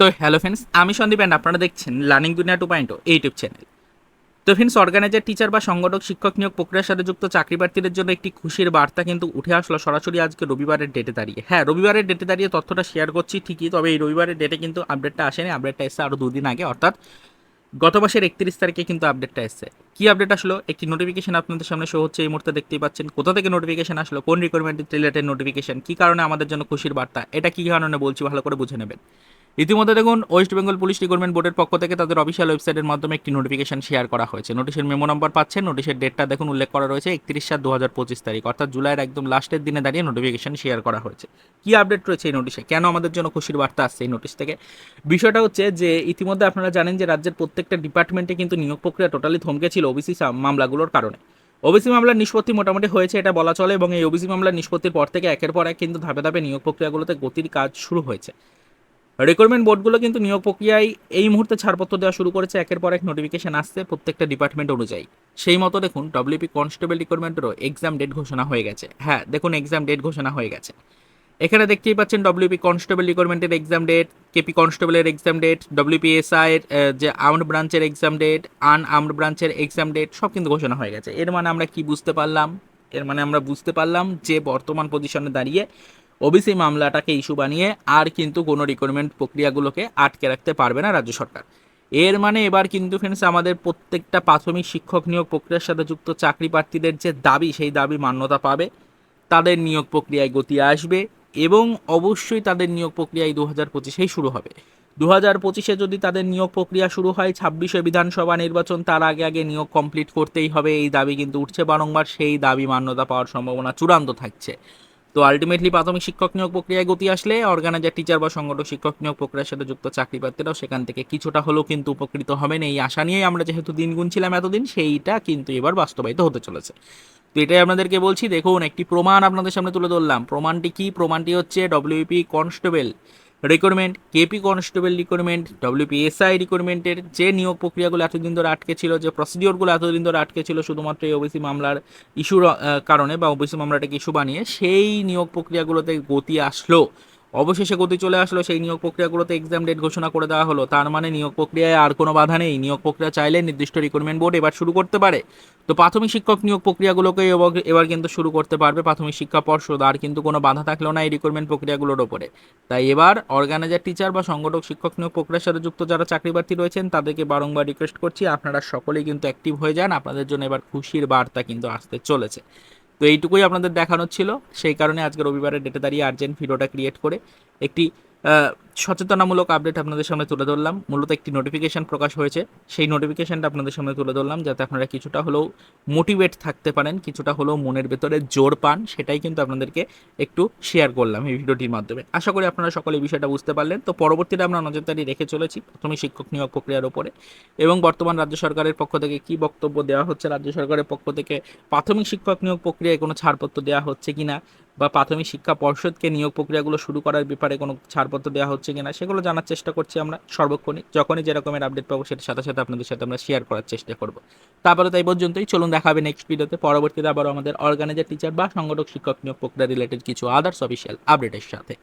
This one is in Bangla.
তো হ্যালো ফ্রেন্ডস আমি সন্দীপ অ্যান্ড আপনারা দেখছেন learning Duniya two point YouTube channel তো ফ্রেন্ডস অর্গানাইজার টিচার বা সংগঠক, শিক্ষক নিয়োগ প্রক্রিয়ার সাথে যুক্ত চাকরি প্রার্থীদের জন্য একটি খুশির বার্তা কিন্তু উঠে আসলো সরাসরি আজকে রবিবারের ডেটে দাঁড়িয়ে। হ্যাঁ রবিবারের ডেটে দাঁড়িয়ে তথ্যটা শেয়ার করছি ঠিকই, তবে এই রবিবারের ডেটে কিন্তু আপডেটটা আসেনি আপডেটটা এসেছে আরও দুদিন আগে, অর্থাৎ গত মাসের একত্রিশ তারিখে কিন্তু আপডেটটা এসেছে। কী আপডেট আসলো? একটি নোটিফিকেশন আপনাদের সামনে শো হচ্ছে, এই মুহূর্তে দেখতেই পাচ্ছেন, কোথা থেকে নোটিফিকেশন আসলো? কোন রিকোয়ারমেন্ট রিলেটেড নোটিফিকেশন কী কারণে আমাদের জন্য খুশির বার্তা? এটা কী কারণে বলছি ভালো করে বুঝে নেবেন। ইতিমধ্যে দেখুন ওয়েস্ট বেঙ্গল পুলিশ রিক্রুটমেন্ট বোর্ডের পক্ষ থেকে তাদের অফিসিয়াল ওয়েবসাইটের মাধ্যমে একটি নোটিফিকেশন শেয়ার করা হয়েছে। নোটিশের মেমো নম্বর পাচ্ছেন নোটিশের ডেটটা দেখুন উল্লেখ করা রয়েছে, একত্রিশ সাত দু হাজার পঁচিশ তারিখ, অর্থাৎ জুলাইয়ের একদম লাস্টের দিনে দাঁড়িয়ে নোটিফিকেশন শেয়ার করা হয়েছে। কি আপডেট রয়েছে এই নোটিশে কেন আমাদের জন্য খুশির বার্তা আসছে এই নোটিশ থেকে? বিষয়টা হচ্ছে যে, ইতিমধ্যে আপনারা জানেন যে, রাজ্যের প্রত্যেকটা ডিপার্টমেন্টে কিন্তু নিয়োগ প্রক্রিয়া টোটালি থমকে ছিল ওবিসি মামলাগুলোর কারণে। ওবিসি মামলার নিষ্পত্তি মোটামুটি হয়েছে, এটা বলা চলে, এবং এই ওবিসি মামলার নিষ্পত্তির পর থেকে একের পর এক কিন্তু ধাপে ধাপে নিয়োগ প্রক্রিয়াগুলোতে গতির কাজ শুরু হয়েছে। রিক্রুটমেন্ট বোর্ডগুলো কিন্তু নিয়োগ প্রক্রিয়ায় এই মুহূর্তে ছাড়পত্র দেওয়া শুরু করেছে। একের পর এক নোটিফিকেশন আসছে প্রত্যেকটা ডিপার্টমেন্ট অনুযায়ী। সেই মতো দেখুন ডব্লিউপি কনস্টেবল রিক্রুটমেন্টেরও এক্সাম ডেট ঘোষণা হয়ে গেছে। হ্যাঁ দেখুন এক্সাম ডেট ঘোষণা হয়ে গেছে। এখানে দেখতেই পাচ্ছেন ডব্লিউপি কনস্টেবল রিক্রুটমেন্টের এক্সাম ডেট কেপি কনস্টেবলের এক্সাম ডেট ডব্লিউপিএসআই এর যে আর্মড ব্রাঞ্চের এক্সাম ডেট আন আর্মড ব্রাঞ্চের এক্সাম ডেট সব কিন্তু ঘোষণা হয়ে গেছে। এর মানে আমরা কি বুঝতে পারলাম? এর মানে আমরা বুঝতে পারলাম যে বর্তমান পজিশনে দাঁড়িয়ে ওবিসি মামলাটাকে ইস্যু বানিয়ে আর কিন্তু কোনো রিক্রুটমেন্ট প্রক্রিয়াগুলোকে আটকে রাখতে পারবে না রাজ্য সরকার। এর মানে এবার কিন্তু ফ্রেন্ডস আমাদের প্রত্যেকটা প্রাথমিক শিক্ষক নিয়োগ প্রক্রিয়ার সাথে যুক্ত চাকরি প্রার্থীদের যে দাবি, সেই দাবি মান্যতা পাবে। তাদের নিয়োগ প্রক্রিয়ায় গতি আসবে এবং অবশ্যই তাদের নিয়োগ প্রক্রিয়ায় দু হাজার পঁচিশেই শুরু হবে। দু হাজার পঁচিশে যদি তাদের নিয়োগ প্রক্রিয়া শুরু হয়, ছাব্বিশে বিধানসভা নির্বাচন, তার আগে আগে নিয়োগ কমপ্লিট করতেই হবে। এই দাবি কিন্তু উঠছে বারংবার। সেই দাবি মান্যতা পাওয়ার সম্ভাবনা চূড়ান্ত থাকছে। তো আলটিমেটলি প্রাথমিক শিক্ষক নিয়োগ প্রক্রিয়ায় গতি আসলে অর্গানাইজার টিচার বা সংগঠক শিক্ষক নিয়োগ প্রক্রিয়ার সাথে যুক্ত চাকরি প্রার্থীরাও সেখান থেকে কিছুটা হলেও কিন্তু উপকৃত হবেন। এই আশা নিয়েই আমরা যেহেতু দিন গুনছিলাম এতদিন, সেইটা কিন্তু এবার বাস্তবায়িত হতে চলেছে। তো এটাই আপনাদেরকে বলছি, দেখুন, একটি প্রমাণ আপনাদের সামনে তুলে ধরলাম। প্রমাণটি কি? প্রমাণটি হচ্ছে WP constable recruitment KP constable recruitment WPSI রিক্রুটমেন্টের যে নিয়োগ প্রক্রিয়াগুলো এতদিন ধরে আটকে ছিল, যে প্রসিডিওরগুলো এতদিন ধরে আটকে ছিল, শুধুমাত্র এই ওবিসি মামলার ইস্যুর কারণে বা ওবিসি মামলাটাকে ইস্যু বানিয়ে, সেই নিয়োগ প্রক্রিয়াগুলোতে গতি আসলো। অবশেষে গতি চলে আসলো, সেই নিয়োগ প্রক্রিয়াগুলোতে এক্সাম ডেট ঘোষণা করে দেওয়া হলো। তার মানে নিয়োগ প্রক্রিয়ায় আর কোনো বাধা নেই। নিয়োগ প্রক্রিয়া চাইলে নির্দিষ্ট রিক্রুটমেন্ট বোর্ড এবার শুরু করতে পারে। তো প্রাথমিক শিক্ষক নিয়োগ প্রক্রিয়াগুলোকে এবার- কিন্তু শুরু করতে পারবে প্রাথমিক শিক্ষা পর্ষদ। আর কিন্তু কোনো বাধা থাকলেও না এই রিক্রুটমেন্ট প্রক্রিয়াগুলোর ওপরে। তাই এবার অর্গানাইজার টিচার বা সংগঠক, শিক্ষক নিয়োগ প্রক্রিয়ার সাথে যুক্ত যারা চাকরি প্রার্থী রয়েছেন, তাদেরকে বারংবার রিকোয়েস্ট করছি, আপনারা সকলেই কিন্তু অ্যাক্টিভ হয়ে যান। আপনাদের জন্য এবার খুশির বার্তা কিন্তু আসতে চলেছে। তো এইটুকুই আপনাদের দেখানো ছিল। সেই কারণে আজকে রবিবারের ডেটে দাঁড়িয়ে আর্জেন্ট ভিডিওটা ক্রিয়েট করে একটি সচেতনামূলক আপডেট আপনাদের সামনে তুলে ধরলাম। মূলত একটি নোটিফিকেশন প্রকাশ হয়েছে। সেই নোটিফিকেশনটা আপনাদের সামনে তুলে ধরলাম যাতে আপনারা কিছুটা হলেও মোটিভেট থাকতে পারেন, কিছুটা হলেও মনের ভেতরে জোর পান, সেটাই কিন্তু আপনাদেরকে একটু শেয়ার করলাম এই ভিডিওটির মাধ্যমে। আশা করি আপনারা সকলে বিষয়টা বুঝতে পারলেন। তো পরবর্তীতে আমরা নজরদারি রেখে চলেছি প্রথমে শিক্ষক নিয়োগ প্রক্রিয়ার ওপরে এবং বর্তমান রাজ্য সরকারের পক্ষ থেকে কি বক্তব্য দেওয়া হচ্ছে, রাজ্য সরকারের পক্ষ থেকে প্রাথমিক শিক্ষক নিয়োগ প্রক্রিয়ায় কোনো ছাড়পত্র দেওয়া হচ্ছে কিনা বা প্রাথমিক শিক্ষা পর্ষদকে নিয়োগ প্রক্রিয়াগুলো শুরু করার ব্যাপারে কোনো ছাড়পত্র দেওয়া হচ্ছে কিনা সেগুলো জানার চেষ্টা করছি আমরা সর্বক্ষণে যখনই যেরকমের আপডেট পাবো সেটার সাথে সাথে আপনাদের সাথে আমরা শেয়ার করার চেষ্টা করব। তারপরে তাই পর্যন্তই, চলুন দেখা হবে নেক্সট ভিডিওতে পরবর্তীতে আবার আমাদের অর্গানাইজার টিচার বা সংগঠক, শিক্ষক নিয়োগ প্রক্রিয়া রিলেটেড কিছু আদার্স অফিসিয়াল আপডেটের সাথে।